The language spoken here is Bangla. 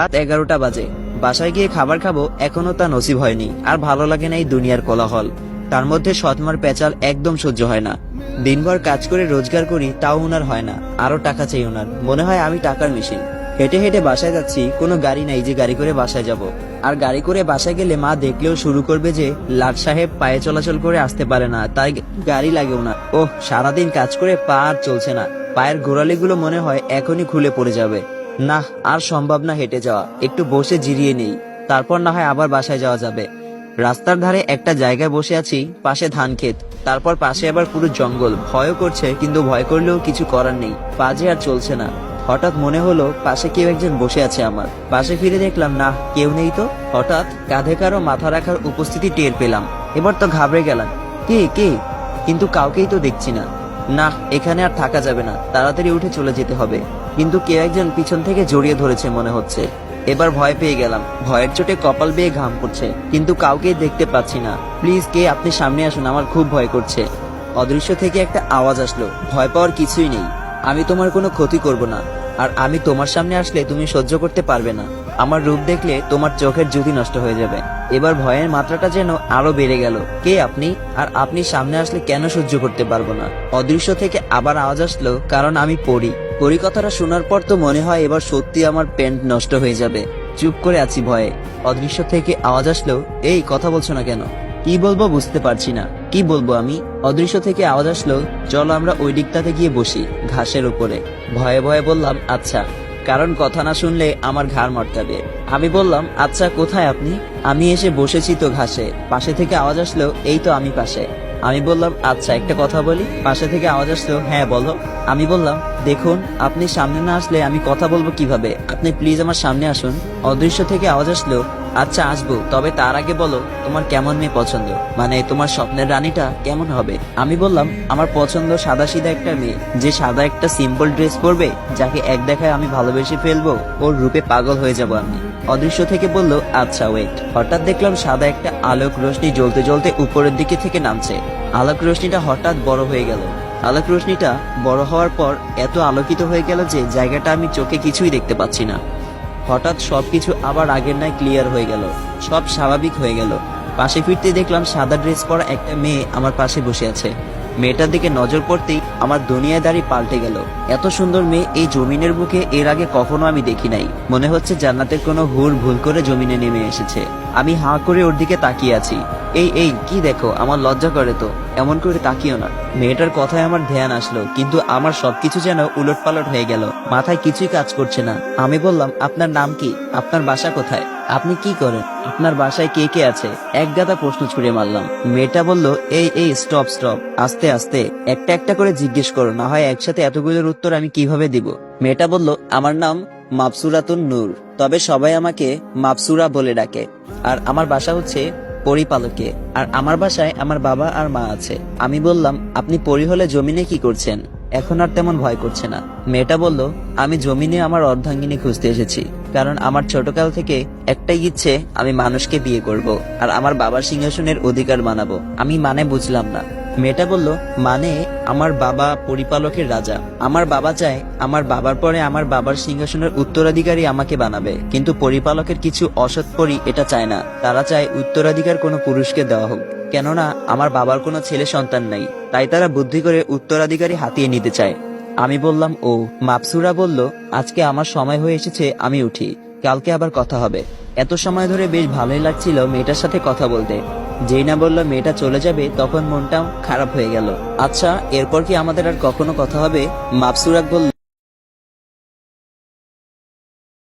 রাত এগারোটা বাজে। বাসায় গিয়ে খাবার খাব, এখনও তা নসিব হয়নি। আর ভালো লাগে না এই দুনিয়ার কোলাহল। তার মধ্যে সৎমার পেঁচাল একদম সহ্য হয় না। দিনভর কাজ করে রোজগার করি, তাও ওনার হয় না। আরও টাকা চাই ওনার মনে হয় আমি টাকার মেশিন। হেঁটে হেঁটে বাসায় যাচ্ছি, কোনো গাড়ি নাই যে গাড়ি করে বাসায় যাব। আর গাড়ি করে বাসায় গেলে মা দেখলেও শুরু করবে যে, লাট সাহেব পায়ে চলাচল করে আসতে পারে না, তাই গাড়ি লাগে ওনার ওহ, সারাদিন কাজ করে পা আর চলছে না। পায়ের গোড়ালিগুলো মনে হয় এখনই খুলে পড়ে যাবে। না, আর সম্ভব না হেঁটে যাওয়া। একটু বসে জিরিয়ে নেই। তারপর না হয় আবার বাসায় যাওয়া যাবে। রাস্তার ধারে একটা জায়গায় বসে আছি, পাশে ধান ক্ষেত। তারপর পাশে আবার পুরো জঙ্গল। ভয়ও করছে, কিন্তু ভয় করলেও কিছু করার নেই। পাজে আর চলছে না। হঠাৎ মনে হলো, পাশে কেউ একজন বসে আছে আমার। পাশে ফিরে দেখলাম, না, কেউ নেই তো। হঠাৎ কাঁধে কারও মাথা রাখার উপস্থিতি টের পেলাম। এবার তো ঘাবড়ে গেলাম। কে কে? কিন্তু কাউকেই তো দেখছি না। না, এখানে আর থাকা যাবে না, তাড়াতাড়ি উঠে চলে যেতে হবে। কিন্তু কেউ একজন পিছন থেকে জড়িয়ে ধরেছে মনে হচ্ছে। এবার ভয় পেয়ে গেলাম। ভয়ের চোটে কপাল বেয়ে ঘাম পড়ছে। কিন্তু কাউকে দেখতে পাচ্ছি না। প্লিজ কে, আপনি সামনে আসুন, আমার খুব ভয় করছে। অদৃশ্য থেকে একটা আওয়াজ আসলো। ভয় পাওয়ার কিছুই নেই। আমি তোমার কোনো ক্ষতি করব না। আর আমি তোমার সামনে আসলে তুমি সহ্য করতে পারবে না। আমার রূপ দেখলে তোমার চোখের জ্যোতি নষ্ট হয়ে যাবে। এবার ভয়ের মাত্রাটা যেন আরও বেড়ে গেল। কে আপনি? আর আপনি সামনে আসলে কেন সহ্য করতে পারব না? অদৃশ্য থেকে আবার আওয়াজ আসলো, কারণ আমি পড়ি। পরি কথাটা শোনার পর তো মনে হয় এবার সত্যি আমার প্যান্ট নষ্ট হয়ে যাবে। চুপ করে আছি ভয়ে। অদৃশ্য থেকে আওয়াজ আসলো, এই, কথা বলছো না কেন? কি বলব বুঝতে পারছি না। কি বলব আমি? অদৃশ্য থেকে আওয়াজ আসলো, চলো আমরা ওই দিকটাতে গিয়ে বসি, ঘাসের উপরে। ভয়ে ভয়ে বললাম আচ্ছা। কারণ কথা না শুনলে আমার ঘাড় মটকাবে। আমি বললাম আচ্ছা কোথায় আপনি? আমি এসে বসেছি তো ঘাসে। পাশে থেকে আওয়াজ আসলো, এই তো আমি পাশে। আমি বললাম আচ্ছা একটা কথা বলি। পাশে থেকে আওয়াজ আসলো হ্যাঁ বলো। আমি বললাম, দেখুন, আপনি সামনে না আসলে আমি কথা বলব কীভাবে? আপনি প্লিজ আমার সামনে আসুন। অদৃশ্য থেকে আওয়াজ আসলো আচ্ছা আসব। তবে তার আগে বলো, তোমার কেমন মেয়ে পছন্দ? মানে তোমার স্বপ্নের রানীটা কেমন হবে? আমি বললাম, আমার পছন্দ সাদা সিধা একটা মেয়ে। যে সাদা একটা সিম্পল ড্রেস পরবে, যাকে এক দেখায় আমি ভালোবেসে ফেলব, ওর রূপে পাগল হয়ে যাব আমি। অদৃশ্য থেকে বলল আচ্ছা ওয়েট হঠাৎ দেখলাম সাদা একটা আলোক রোশনি জ্বলতে জ্বলতে উপরের দিকে থেকে নামছে। আলোক রোশনিটা হঠাৎ বড় হয়ে গেল। আলোক রোশনিটা বড় হওয়ার পর এত আলোকিত হয়ে গেল যে জায়গাটা আমি চোখে কিছুই দেখতে পাচ্ছি না। হঠাৎ সবকিছু আবার আগের নয় ক্লিয়ার হয়ে গেল। সব স্বাভাবিক হয়ে গেল। পাশে ফিরতে দেখলাম সাদা ড্রেস পরা একটা মেয়ে আমার পাশে বসে আছে। মেয়েটার দিকে নজর পড়তেই আমার দুনিয়াদারি পাল্টে গেল। এত সুন্দর মেয়ে এই জমিনের বুকে এর আগে কখনো আমি দেখি নাই। মনে হচ্ছে জান্নাতের কোনো হুর ভুল করে জমিনে নেমে এসেছে। আমি হাঁ করে ওর দিকে তাকিয়ে আছি। এই এই, কি দেখো, আমার লজ্জা করে তো, এমন করে তাকিও না। মেয়েটার কথায় আমার ধ্যান আসলো, কিন্তু আমার সবকিছু যেন উলট পালট হয়ে গেল, মাথায় কিছুই কাজ করছে না। আমি বললাম, আপনার নাম কি? আপনার বাসা কোথায়? আপনি কি করেন? আপনার বাসায় কে কে আছে? এক গাদা প্রশ্ন ছুড়ে মারলাম। মেয়েটা বলল, এই এই স্টপ স্টপ আস্তে আস্তে, একটা একটা করে জিজ্ঞেস করো, না হয় একসাথে এতগুলোর উত্তর আমি কীভাবে দিব? মেয়েটা বলল, আমার নাম মাপসুরাতুন নূর, তবে সবাই আমাকে মাপসুরা বলে ডাকে, আর আমার বাসা হচ্ছে পরিপালকে, আর আমার বাসায় আমার বাবা আর মা আছে। আমি বললাম, আপনি পরি হলে জমিনে কি করছেন? এখন আর তেমন ভয় করছে না। মেয়েটা বলল, আমি জমিনে আমার অর্ধাঙ্গিনী খুঁজতে এসেছি, কারণ আমার ছোটকাল থেকে একটাই ইচ্ছে, আমি মানুষকে বিয়ে করব, আর আমার বাবার সিংহাসনের অধিকার মানাবো আমি মানে বুঝলাম না। মেয়েটা বলল মানে আমার বাবা পরিপালকের রাজা। আমার বাবা চায় আমার বাবার পরে আমার বাবার সিংহাসনের উত্তরাধিকারী আমাকে বানাবে। কিন্তু পরিপালকের কিছু অসৎ পরি এটা চায় না। তারা চায় উত্তরাধিকার কোনো পুরুষকে দেওয়া হোক। কেননা, আমার বাবার কোনো ছেলে সন্তান নাই। তাই তারা বুদ্ধি করে উত্তরাধিকারী হাতিয়ে নিতে চায়। আমি বললাম, ও। মাপসুরা বলল, আজকে আমার সময় হয়ে এসেছে, আমি উঠি। কালকে আবার কথা হবে। এত সময় ধরে বেশ ভালোই লাগছিল মেয়েটার সাথে কথা বলতে। যেই না বলল মেয়েটা চলে যাবে, তখন মনটাও খারাপ হয়ে গেল। আচ্ছা এরপর কি আমাদের আর কখনো কথা হবে? মাপসুরাক বলল